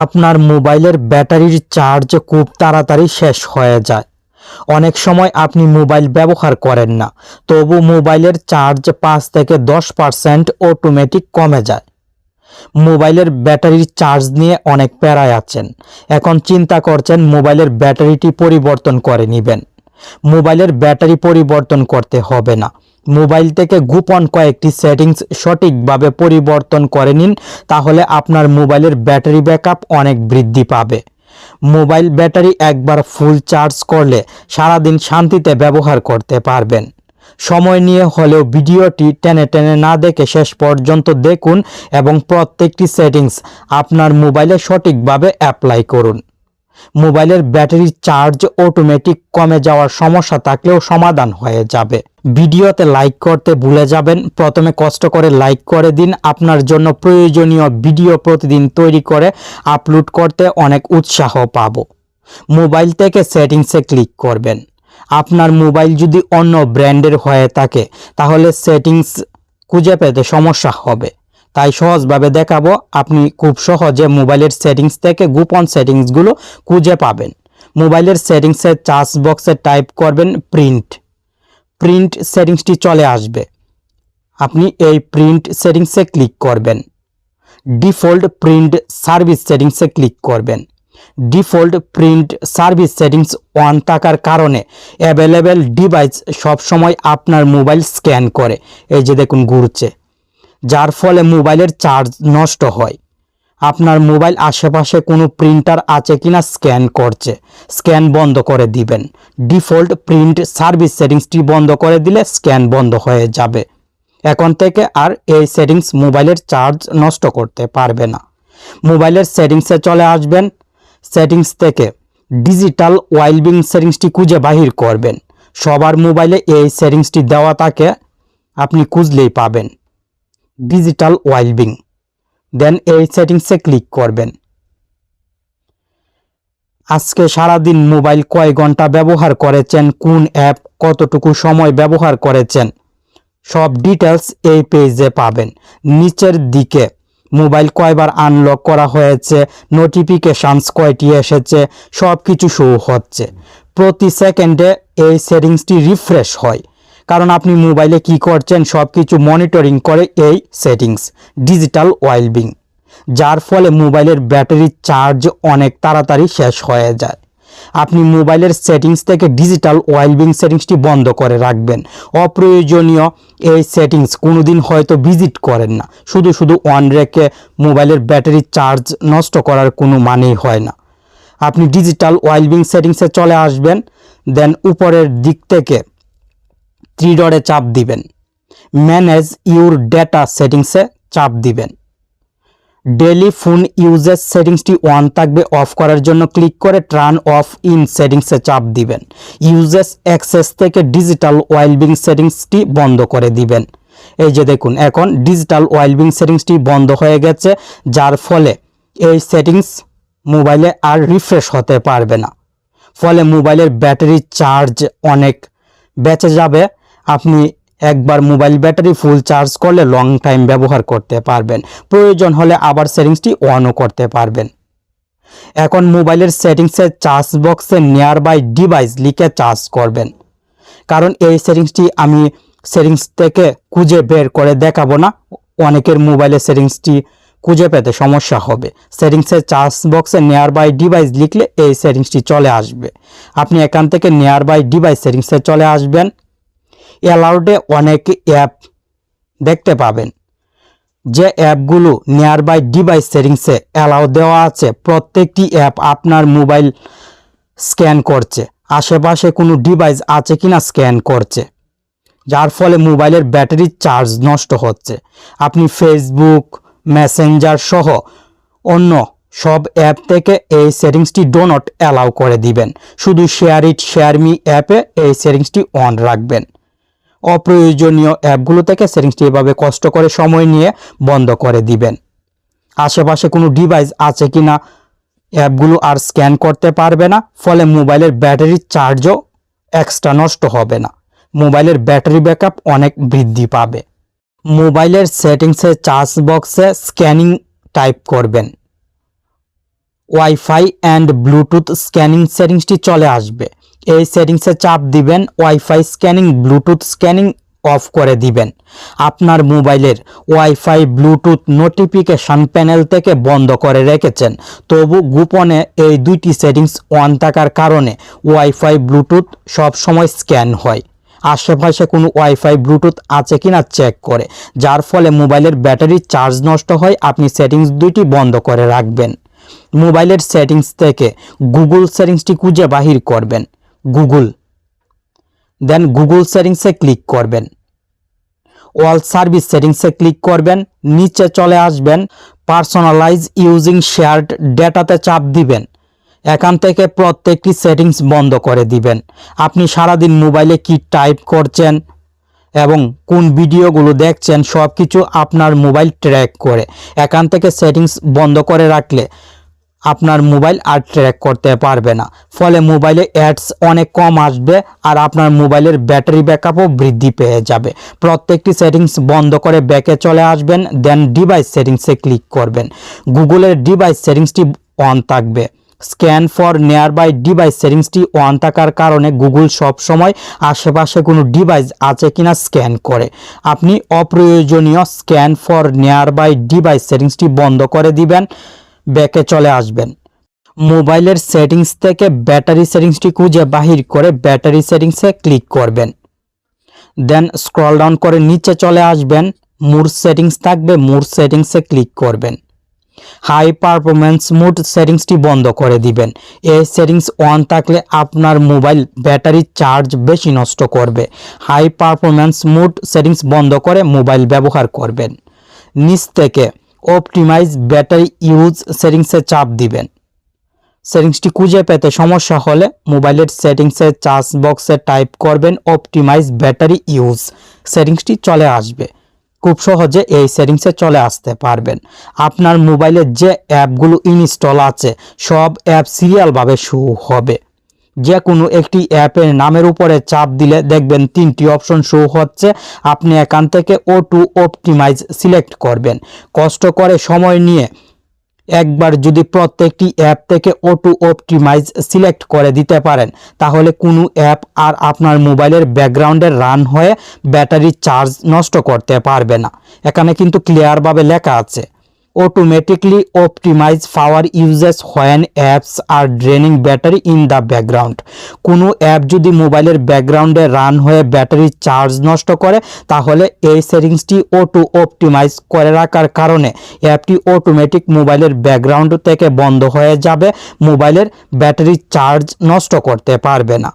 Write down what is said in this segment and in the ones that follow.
আপনার মোবাইলের ব্যাটারির চার্জ খুব তাড়াতাড়ি শেষ হয়ে যায়। অনেক সময় আপনি মোবাইল ব্যবহার করেন না, তবু মোবাইলের চার্জ পাঁচ থেকে দশ পার্সেন্ট অটোমেটিক কমে যায়। মোবাইলের ব্যাটারির চার্জ নিয়ে অনেক প্যারায় আছেন। এখন চিন্তা করছেন মোবাইলের ব্যাটারিটি পরিবর্তন করে নেবেন। মোবাইলের ব্যাটারি পরিবর্তন করতে হবে না। মোবাইল থেকে গোপন কয়েকটি সেটিংস সঠিকভাবে পরিবর্তন করে নিন, তাহলে আপনার মোবাইলের ব্যাটারি ব্যাকআপ অনেক বৃদ্ধি পাবে। মোবাইল ব্যাটারি একবার ফুল চার্জ করলে সারাদিন শান্তিতে ব্যবহার করতে পারবেন। সময় নিয়ে হলেও ভিডিওটি টেনে টেনে না দেখে শেষ পর্যন্ত দেখুন এবং প্রত্যেকটি সেটিংস আপনার মোবাইলে সঠিকভাবে অ্যাপ্লাই করুন। মোবাইলের ব্যাটারির চার্জ অটোমেটিক কমে যাওয়ার সমস্যা থাকলেও সমাধান হয়ে যাবে। ভিডিওতে লাইক করতে ভুলে যাবেন। প্রথমে কষ্ট করে লাইক করে দিন। আপনার জন্য প্রয়োজনীয় ভিডিও প্রতিদিন তৈরি করে আপলোড করতে অনেক উৎসাহ পাবো। মোবাইল থেকে সেটিংসে ক্লিক করবেন। আপনার মোবাইল যদি অন্য ব্র্যান্ডের হয়ে থাকে, তাহলে সেটিংস খুঁজে পেতে সমস্যা হবে। তাই সহজভাবে দেখাবো, আপনি খুব সহজে মোবাইলের সেটিংস থেকে গোপন সেটিংসগুলো খুঁজে পাবেন। মোবাইলের সেটিংসের চার্জ বক্সে টাইপ করবেন প্রিন্ট। প্রিন্ট সেটিংসটি চলে আসবে। আপনি এই প্রিন্ট সেটিংসে ক্লিক করবেন। ডিফল্ট প্রিন্ট সার্ভিস সেটিংসে ক্লিক করবেন। Default print service settings on থাকার কারণে অ্যাভেলেবেল ডিভাইস সবসময় আপনার মোবাইল স্ক্যান করে। এই যে দেখুন ঘুরছে। যার ফলে মোবাইলের চার্জ নষ্ট হয়। আপনার মোবাইল আশেপাশে কোনো প্রিন্টার আছে কিনা স্ক্যান করছে। স্ক্যান বন্ধ করে দিবেন। ডিফল্ট প্রিন্ট সার্ভিস সেটিংসটি বন্ধ করে দিলে স্ক্যান বন্ধ হয়ে যাবে। এখন থেকে আর এই সেটিংস মোবাইলের চার্জ নষ্ট করতে পারবে না। মোবাইলের সেটিংসে চলে আসবেন। সেটিংস থেকে ডিজিটাল ওয়াইলবিং সেটিংসটি খুঁজে বাহির করবেন। সবার মোবাইলে এই সেটিংসটি দেওয়া থাকে। আপনি খুঁজলেই পাবেন। ডিজিটাল ওয়াইলবিং দেন এই সেটিংসে ক্লিক করবেন। আজকে সারাদিন মোবাইল কয় ঘণ্টা ব্যবহার করেছেন, কোন অ্যাপ কতটুকু সময় ব্যবহার করেছেন, সব ডিটেলস এই পেজে পাবেন। নিচের দিকে মোবাইল কয়বার আনলক করা হয়েছে নোটিফিকেশানস কয়টি এসেছে সব কিছু শো হচ্ছে। প্রতি সেকেন্ডে এই সেটিংসটি রিফ্রেশ হয়। কারণ আপনি মোবাইলে কি করছেন সব কিছু মনিটরিং করে এই সেটিংস ডিজিটাল ওয়েলবিং যার ফলে মোবাইলের ব্যাটারি চার্জ অনেক তাড়াতাড়ি শেষ হয়ে যায়। আপনি মোবাইলের সেটিংস থেকে ডিজিটাল ওয়েলবিং সেটিংসটি বন্ধ করে রাখবেন। অপ্রয়োজনীয় এই সেটিংস কোনোদিন হয়তো ভিজিট করেন না। শুধু শুধু অন রেখে মোবাইলের ব্যাটারি চার্জ নষ্ট করার কোনো মানেই হয় না। আপনি ডিজিটাল ওয়েলবিং সেটিংসে চলে আসবেন দেন উপরের দিক থেকে থ্রি ডটে চাপ দিবেন। ম্যানেজ ইউর ডেটা সেটিংসে চাপ দিবেন। ডেলি ফোন ইউজেস সেটিংসটি অন থাকবে, অফ করার জন্য ক্লিক করে টার্ন অফ ইন সেটিংসে চাপ দিবেন। ইউজেস অ্যাক্সেস থেকে ডিজিটাল ওয়েলবিং সেটিংসটি বন্ধ করে দিবেন। এই যে দেখুন, এখন ডিজিটাল ওয়েলবিং সেটিংসটি বন্ধ হয়ে গেছে, যার ফলে এই সেটিংস মোবাইলে আর রিফ্রেশ হতে পারবে না। ফলে মোবাইলের ব্যাটারি চার্জ অনেক বেঁচে যাবে আপনি একবার মোবাইল ব্যাটারি ফুল চার্জ করলে লং টাইম ব্যবহার করতে পারবেন। প্রয়োজন হলে আবার সেটিংসটি অনও করতে পারবেন। এখন মোবাইলের সেটিংসের চার্জ বক্সে নিয়ার বাই ডিভাইস লিখে চার্জ করবেন। কারণ এই সেটিংসটি আমি সেটিংস থেকে খুঁজে বের করে দেখাবো না। অনেকের মোবাইলের সেটিংসটি খুঁজে পেতে সমস্যা হবে। সেটিংসের চার্জ বক্সে নিয়ার বাই ডিভাইস লিখলে এই সেটিংসটি চলে আসবে। আপনি এখান থেকে নিয়ার বাই ডিভাইস সেটিংসে চলে আসবেন। অ্যালাউডে অনেক অ্যাপ দেখতে পাবেন, যে অ্যাপগুলো নিয়ার বাই ডিভাইস সেটিংসে অ্যালাউ দেওয়া আছে। প্রত্যেকটি অ্যাপ আপনার মোবাইল স্ক্যান করছে। আশেপাশে কোনো ডিভাইস আছে কিনা স্ক্যান করছে। যার ফলে মোবাইলের ব্যাটারির চার্জ নষ্ট হচ্ছে। আপনি ফেসবুক মেসেঞ্জার সহ অন্য সব অ্যাপ থেকে এই সেটিংসটি ডোনট অ্যালাউ করে দিবেন। শুধু শেয়ার ইট শেয়ার মি অ্যাপে এই সেটিংসটি অন রাখবেন। অপ্রয়োজনীয় অ্যাপগুলো থেকে সেটিংসটি এভাবে কষ্ট করে সময় নিয়ে বন্ধ করে দিবেন। আশেপাশে কোনো ডিভাইস আছে কি না অ্যাপগুলো আর স্ক্যান করতে পারবে না, ফলে মোবাইলের ব্যাটারির চার্জও এক্সট্রা নষ্ট হবে না। মোবাইলের ব্যাটারি ব্যাকআপ অনেক বৃদ্ধি পাবে। মোবাইলের সেটিংসে চার্জ বক্সে স্ক্যানিং টাইপ করবেন। ওয়াইফাই অ্যান্ড ব্লুটুথ স্ক্যানিং সেটিংসটি চলে আসবে। এই সেটিংসে চাপ দিবেন wifi scanning Bluetooth scanning off করে দিবেন। আপনার মোবাইলের ওয়াইফাই ব্লুটুথ নোটিফিকেশন প্যানেল থেকে বন্ধ করে রেখেছেন। তবু গোপনে এই দুইটি সেটিংস অন থাকার কারণে ওয়াইফাই ব্লুটুথ সব সময় স্ক্যান হয়। আশেপাশে কোনো ওয়াইফাই ব্লুটুথ আছে কিনা চেক করে। যার ফলে মোবাইলের ব্যাটারি চার্জ নষ্ট হয়, আপনি সেটিংস দুইটি বন্ধ করে রাখবেন। মোবাইলের সেটিংস থেকে গুগল সেটিংসটি খুঁজে বাহির করবেন। গুগল দেন গুগল সেটিংসে ক্লিক করবেন। অল সার্ভিস সেটিংসে ক্লিক করবেন। নিচে চলে আসবেন। পার্সোনালাইজ ইউজিং শেয়ার্ড ডেটাতে চাপ দিবেন। এখান থেকে প্রত্যেকটি সেটিংস বন্ধ করে দিবেন। আপনি সারাদিন মোবাইলে কি টাইপ করছেন এবং কোন ভিডিওগুলো দেখছেন সব কিছু আপনার মোবাইল ট্র্যাক করে। এখান থেকে সেটিংস বন্ধ করে রাখলে আপনার মোবাইল আর ট্র্যাক করতে পারবে না। ফলে মোবাইলে অ্যাডস অনেক কম আসবে আর আপনার মোবাইলের ব্যাটারি ব্যাকআপও বৃদ্ধি পেয়ে যাবে। প্রত্যেকটি সেটিংস বন্ধ করে ব্যাকে চলে আসবেন, দেন ডিভাইস সেটিংসে ক্লিক করবেন। গুগলের ডিভাইস সেটিংসটি অন থাকবে। Scan for nearby device সেটিংসটি অন থাকার কারণে গুগল সব সময় আশেপাশে কোনো ডিভাইস আছে কিনা স্ক্যান করে। আপনি অপ্রয়োজনীয় scan for nearby device সেটিংসটি বন্ধ করে দিবেন। ব্যাকে চলে আসবেন। মোবাইলের সেটিংস থেকে ব্যাটারি সেটিংসটি খুঁজে বাহির করে ব্যাটারি সেটিংসে ক্লিক করবেন। দেন স্ক্রল ডাউন করে নিচে চলে আসবেন। মুড সেটিংস থাকবে মুড সেটিংসে ক্লিক করবেন। হাই পারফরমেন্স মুড সেটিংসটি বন্ধ করে দিবেন। এই সেটিংস অন থাকলে আপনার মোবাইল ব্যাটারি চার্জ বেশি নষ্ট করবে। হাই পারফরমেন্স মুড সেটিংস বন্ধ করে মোবাইল ব্যবহার করবেন। নিচ থেকে অপটিমাইজ ব্যাটারি ইউজ সেটিংসে চাপ দিবেন। সেটিংসটি খুঁজে পেতে সমস্যা হলে মোবাইলের সেটিংসে চার্জ বক্সে টাইপ করবেন অপটিমাইজ ব্যাটারি ইউজ। সেটিংসটি চলে আসবে। খুব সহজে এই সেটিংসে চলে আসতে পারবেন। আপনার মোবাইলে যে অ্যাপগুলো ইনস্টল আছে, সব অ্যাপ সিরিয়ালভাবে শো হবে। যে কোনো একটি অ্যাপের নামের উপরে চাপ দিলে দেখবেন তিনটি অপশন শো হচ্ছে। আপনি এখান থেকে ও টু অপটিমাইজ সিলেক্ট করবেন। কষ্ট করে সময় নিয়ে একবার যদি প্রত্যেকটি অ্যাপ থেকে অটো অপটিমাইজ সিলেক্ট করে দিতে পারেন, তাহলে কোনো অ্যাপ আর আপনার মোবাইলের ব্যাকগ্রাউন্ডে রান হয়ে ব্যাটারি চার্জ নষ্ট করতে পারবে না। এখানে কিন্তু ক্লিয়ারভাবে লেখা আছে। Automatically optimize power uses when apps are draining battery in the background. কোনো অ্যাপ যদি মোবাইলের ব্যাকগ্রাউন্ডে রান হয়ে ব্যাটারি চার্জ নষ্ট করে, তাহলে এই সেটিংসটি অটো অপটিমাইজ করে রাখার কারণে অ্যাপটি অটোমেটিক মোবাইলের ব্যাকগ্রাউন্ড থেকে বন্ধ হয়ে যাবে, মোবাইলের ব্যাটারি চার্জ নষ্ট করতে পারবে না।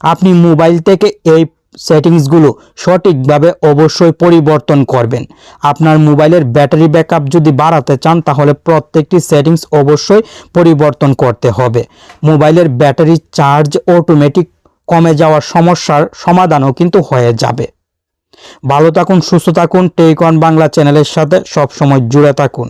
আপনি মোবাইল থেকে এই সেটিংসগুলো সঠিকভাবে অবশ্যই পরিবর্তন করবেন। আপনার মোবাইলের ব্যাটারি ব্যাকআপ যদি বাড়াতে চান, তাহলে প্রত্যেকটি সেটিংস অবশ্যই পরিবর্তন করতে হবে। মোবাইলের ব্যাটারি চার্জ অটোমেটিক কমে যাওয়ার সমস্যার সমাধানও কিন্তু হয়ে যাবে। ভালো থাকুন, সুস্থ থাকুন টেকন বাংলা চ্যানেলের সাথে সবসময় জুড়ে থাকুন।